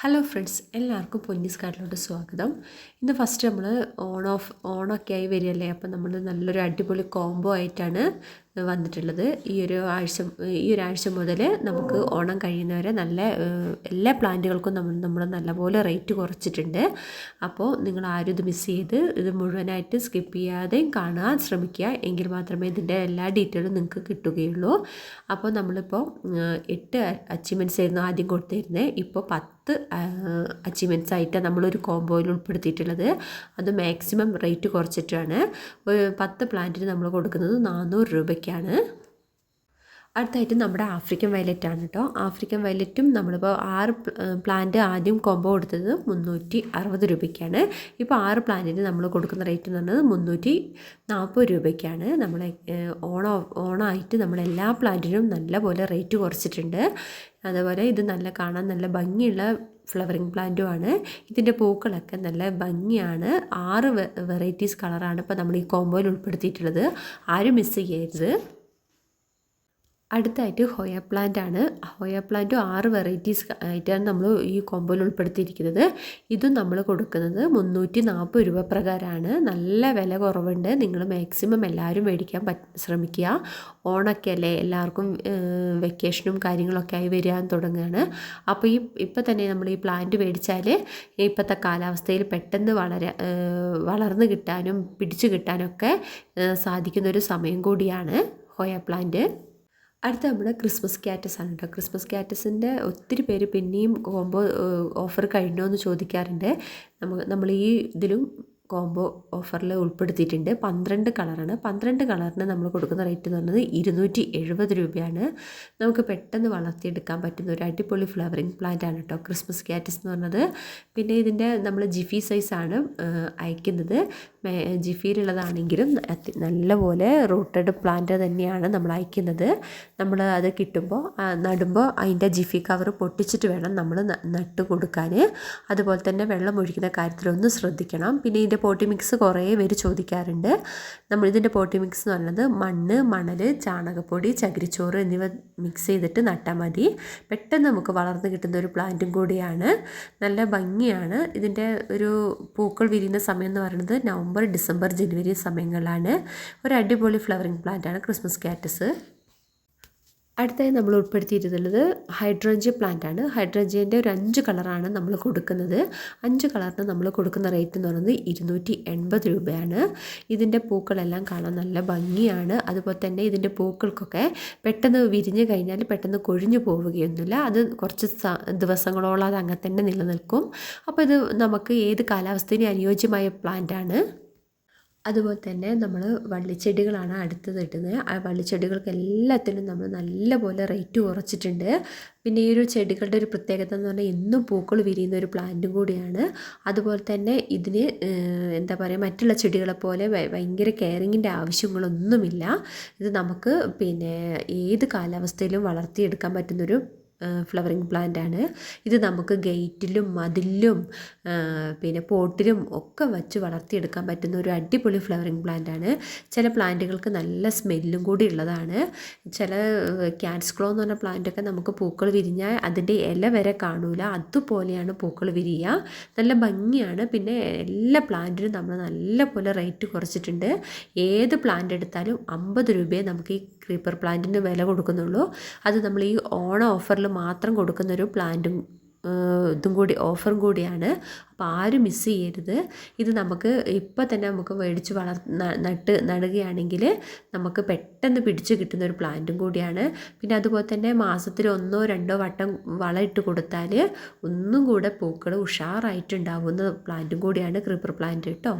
Hello friends എല്ലാവർക്കും പൊന്നീസ് കാർഡിലോട്ട് സ്വാഗതം. ഇന്ന് ഫസ്റ്റ് നമ്മൾ ഓൺ ഓഫ് ഓണൊക്കെ ആയി വരികയല്ലേ? അപ്പം നമ്മൾ നല്ലൊരു അടിപൊളി കോംബോ ആയിട്ടാണ് വന്നിട്ടുള്ളത്. ഈ ഒരു ആഴ്ച ഈ ഒരു ആഴ്ച മുതൽ നമുക്ക് ഓണം കഴിയുന്നവരെ നല്ല എല്ലാ പ്ലാന്റുകൾക്കും നമ്മൾ നമ്മൾ നല്ലപോലെ റേറ്റ് കുറച്ചിട്ടുണ്ട്. അപ്പോൾ നിങ്ങൾ ആരും ഇത് മിസ് ചെയ്ത് ഇത് മുഴുവനായിട്ട് സ്കിപ്പ് ചെയ്യാതെയും കാണാൻ ശ്രമിക്കുക. എങ്കിൽ മാത്രമേ ഇതിന്റെ എല്ലാ ഡീറ്റെയിലും നിങ്ങൾക്ക് കിട്ടുകയുള്ളൂ. അപ്പോൾ നമ്മളിപ്പോൾ എട്ട് അച്ചീവ്മെന്റ്സ് ആയിരുന്നു ആദ്യം കൊടുത്തിരുന്നത് ഇപ്പോൾ പത്ത് അച്ചീവ്മെന്റ്സ് ആയിട്ട് നമ്മളൊരു കോംബോയിൽ ഉൾപ്പെടുത്തിയിട്ടുള്ളത്. അത് മാക്സിമം റേറ്റ് കുറച്ചിട്ടാണ്. പത്ത് പ്ലാന്റിന് നമ്മൾ കൊടുക്കുന്നത് നാനൂറ് രൂപയ്ക്കാണ്. അടുത്തായിട്ട് നമ്മുടെ ആഫ്രിക്കൻ വയലറ്റ് ആണ് കേട്ടോ. ആഫ്രിക്കൻ വയലറ്റും നമ്മളിപ്പോൾ ആറ് പ്ലാന്റ് ആദ്യം കോംബോ കൊടുത്തത് മുന്നൂറ്റി അറുപത് രൂപയ്ക്കാണ്. ഇപ്പോൾ ആറ് പ്ലാന്റിന് നമ്മൾ കൊടുക്കുന്ന റേറ്റ് എന്ന് പറഞ്ഞത് മുന്നൂറ്റി നാൽപ്പത് രൂപയ്ക്കാണ് നമ്മൾ ഓണം ഓണമായിട്ട് നമ്മൾ എല്ലാ പ്ലാന്റിനും നല്ലപോലെ റേറ്റ് കുറച്ചിട്ടുണ്ട്. അതുപോലെ ഇത് നല്ല കാണാൻ നല്ല ഭംഗിയുള്ള ഫ്ലവറിങ് പ്ലാന്റുമാണ് ഇതിന്റെ പൂക്കളൊക്കെ നല്ല ഭംഗിയാണ്. ആറ് വെറൈറ്റീസ് കളറാണ് ഇപ്പോൾ നമ്മൾ ഈ കോംബോയിൽ ഉൾപ്പെടുത്തിയിട്ടുള്ളത്. ആരും മിസ് ചെയ്യരുത്. അടുത്തായിട്ട് ഹോയ പ്ലാന്റ് ആണ്. ഹോയ പ്ലാന്റും ആറ് വെറൈറ്റീസ് ആയിട്ടാണ് നമ്മൾ ഈ കോമ്പോയിൽ ഉൾപ്പെടുത്തിയിരിക്കുന്നത്. ഇതും നമ്മൾ കൊടുക്കുന്നത് മുന്നൂറ്റി നാൽപ്പത് രൂപ പ്രകാരമാണ്. നല്ല വില കുറവുണ്ട്. നിങ്ങൾ മാക്സിമം എല്ലാവരും മേടിക്കാൻ ശ്രമിക്കുക. ഓണൊക്കെ അല്ലേ എല്ലാവർക്കും വെക്കേഷനും കാര്യങ്ങളൊക്കെ ആയി വരാൻ തുടങ്ങുകയാണ്. അപ്പോൾ ഈ ഇപ്പം തന്നെ നമ്മൾ ഈ പ്ലാന്റ് മേടിച്ചാൽ ഇപ്പോഴത്തെ കാലാവസ്ഥയിൽ പെട്ടെന്ന് വളരെ വളർന്നു കിട്ടാനും പിടിച്ചു കിട്ടാനൊക്കെ സാധിക്കുന്നൊരു സമയം കൂടിയാണ് ഹോയ പ്ലാന്റ്. അടുത്ത നമ്മുടെ ക്രിസ്മസ് ക്യാറ്റസ് ആണ് കേട്ടോ. ക്രിസ്മസ് ക്യാറ്റസിന്റെ ഒത്തിരി പേര് പിന്നെയും കോംബോ ഓഫർ കഴിഞ്ഞോ എന്ന് ചോദിക്കാറുണ്ട്. നമ്മൾ ഈ ഇതിലും കോംബോ ഓഫറിൽ ഉൾപ്പെടുത്തിയിട്ടുണ്ട്. പന്ത്രണ്ട് കളറാണ്. പന്ത്രണ്ട് കളറിന് നമ്മൾ കൊടുക്കുന്ന റേറ്റ് എന്ന് പറയുന്നത് ഇരുന്നൂറ്റി എഴുപത് രൂപയാണ്. നമുക്ക് പെട്ടെന്ന് വളർത്തിയെടുക്കാൻ പറ്റുന്ന ഒരു അടിപൊളി ഫ്ലവറിങ് പ്ലാന്റ് ആണ് കേട്ടോ ക്രിസ്മസ് ക്യാറ്റസ് എന്ന് പറഞ്ഞത്. പിന്നെ ഇതിന്റെ നമ്മൾ ജിഫി സൈസാണ് അയക്കുന്നത്. ജിഫിയിലുള്ളതാണെങ്കിലും നല്ലപോലെ റൂട്ടഡ് പ്ലാന്റ് തന്നെയാണ് നമ്മൾ അയക്കുന്നത്. നമ്മൾ അത് കിട്ടുമ്പോൾ നടുമ്പോൾ അതിന്റെ ജിഫി കവർ പൊട്ടിച്ചിട്ട് വേണം നമ്മൾ നട്ട് കൊടുക്കാൻ അതുപോലെ തന്നെ വെള്ളം ഒഴിക്കുന്ന കാര്യത്തിലൊന്ന് ശ്രദ്ധിക്കണം. പിന്നെ ഇതിന്റെ പോട്ടി മിക്സ് കുറേ പേര് ചോദിക്കാറുണ്ട്. നമ്മൾ ഇതിന്റെ പോട്ടി മിക്സ് എന്ന് പറയുന്നത് മണ്ണ് മണൽ ചാണകപ്പൊടി ചകിരിച്ചോറ് എന്നിവ മിക്സ് ചെയ്തിട്ട് നട്ടാൽ മതി. പെട്ടെന്ന് നമുക്ക് വളർന്നു കിട്ടുന്ന ഒരു പ്ലാന്റും കൂടിയാണ്. നല്ല ഭംഗിയാണ്. ഇതിന്റെ ഒരു പൂക്കൾ വിരിയുന്ന സമയം എന്ന് പറയുന്നത് നവംബർ ഡിസംബർ ജനുവരി സമയങ്ങളിലാണ്. ഒരു അടിപൊളി ഫ്ലവറിങ് പ്ലാന്റാണ് ക്രിസ്മസ് കാറ്റസ്. അടുത്തായി നമ്മൾ ഉൾപ്പെടുത്തിയിരുന്നത് ഹൈഡ്രഞ്ച് പ്ലാന്റ് ആണ്. ഹൈഡ്രോഞ്ചിയന്റെ ഒരു അഞ്ച് കളറാണ് നമ്മൾ കൊടുക്കുന്നത്. അഞ്ച് കളറിന് നമ്മൾ കൊടുക്കുന്ന റേറ്റ് എന്ന് പറയുന്നത് ഇരുന്നൂറ്റി എൺപത് രൂപയാണ്. ഇതിന്റെ പൂക്കളെല്ലാം കാണാൻ നല്ല ഭംഗിയാണ്. അതുപോലെ തന്നെ ഇതിന്റെ പൂക്കൾക്കൊക്കെ പെട്ടെന്ന് വിരിഞ്ഞ് കഴിഞ്ഞാൽ പെട്ടെന്ന് കൊഴിഞ്ഞു പോവുകയൊന്നുമില്ല. അത് കുറച്ച് ദിവസങ്ങളോളം അത് അങ്ങനെ തന്നെ നിലനിൽക്കും. അപ്പോൾ ഇത് നമുക്ക് ഏത് കാലാവസ്ഥയിലും അനുയോജ്യമായ പ്ലാന്റ് ആണ്? അതുപോലെ തന്നെ നമ്മൾ വള്ളിച്ചെടികളാണ് അടുത്തത് ഇടുന്നത്. ആ വള്ളിച്ചെടികൾക്ക് എല്ലാത്തിനും നമ്മൾ നല്ലപോലെ റേറ്റ് കുറച്ചിട്ടുണ്ട്. പിന്നെ ഈ ഒരു ചെടികളുടെ ഒരു പ്രത്യേകത എന്ന് പറഞ്ഞാൽ എന്നും പൂക്കൾ വിരിയുന്ന ഒരു പ്ലാന്റും കൂടിയാണ്. അതുപോലെ തന്നെ ഇതിന് എന്താ പറയുക മറ്റുള്ള ചെടികളെ പോലെ ഭയങ്കര കെയറിങ്ങിന്റെ ആവശ്യങ്ങളൊന്നുമില്ല. ഇത് നമുക്ക് പിന്നെ ഏത് കാലാവസ്ഥയിലും വളർത്തിയെടുക്കാൻ പറ്റുന്നൊരു ഫ്ലവറിങ് പ്ലാന്റ് ആണ്. ഇത് നമുക്ക് ഗേറ്റിലും മതിലും പിന്നെ പോട്ടിലും ഒക്കെ വച്ച് വളർത്തിയെടുക്കാൻ പറ്റുന്ന ഒരു അടിപൊളി ഫ്ലവറിങ് പ്ലാന്റ് ആണ്. ചില പ്ലാന്റുകൾക്ക് നല്ല സ്മെല്ലും കൂടി ഉള്ളതാണ്. ചില ക്യാറ്റ്സ് ക്ലോ എന്ന് പറഞ്ഞ പ്ലാന്റൊക്കെ നമുക്ക് പൂക്കൾ വിരിഞ്ഞാൽ അതിന്റെ ഇല വരെ കാണൂല. അതുപോലെയാണ് പൂക്കൾ വിരിയുക നല്ല ഭംഗിയാണ്. പിന്നെ എല്ലാ പ്ലാന്റിനും നമ്മൾ നല്ല പോലെ റേറ്റ് കുറച്ചിട്ടുണ്ട്. ഏത് പ്ലാന്റ് എടുത്താലും അമ്പത് രൂപയെ നമുക്ക് ഈ ക്രീപ്പർ പ്ലാന്റിന് വില കൊടുക്കുന്നുള്ളൂ. അത് നമ്മൾ ഈ ഓണ ഓഫറിൽ മാത്രം കൊടുക്കുന്നൊരു പ്ലാന്റും ഇതും കൂടി ഓഫറും കൂടിയാണ്. അപ്പോൾ ആരും മിസ് ചെയ്യരുത്. ഇത് നമുക്ക് ഇപ്പോൾ തന്നെ നമുക്ക് മേടിച്ച് വളർ നട്ട് നടുകയാണെങ്കിൽ നമുക്ക് പെട്ടെന്ന് പിടിച്ച് കിട്ടുന്ന ഒരു പ്ലാന്റും കൂടിയാണ്. പിന്നെ അതുപോലെ തന്നെ മാസത്തിൽ ഒന്നോ രണ്ടോ വട്ടം വളം ഇട്ട് കൊടുത്താൽ ഒന്നും കൂടെ പൂക്കൾ ഉഷാറായിട്ടുണ്ടാവുന്ന പ്ലാന്റും കൂടിയാണ് ക്രീപ്പർ പ്ലാന്റ് കേട്ടോ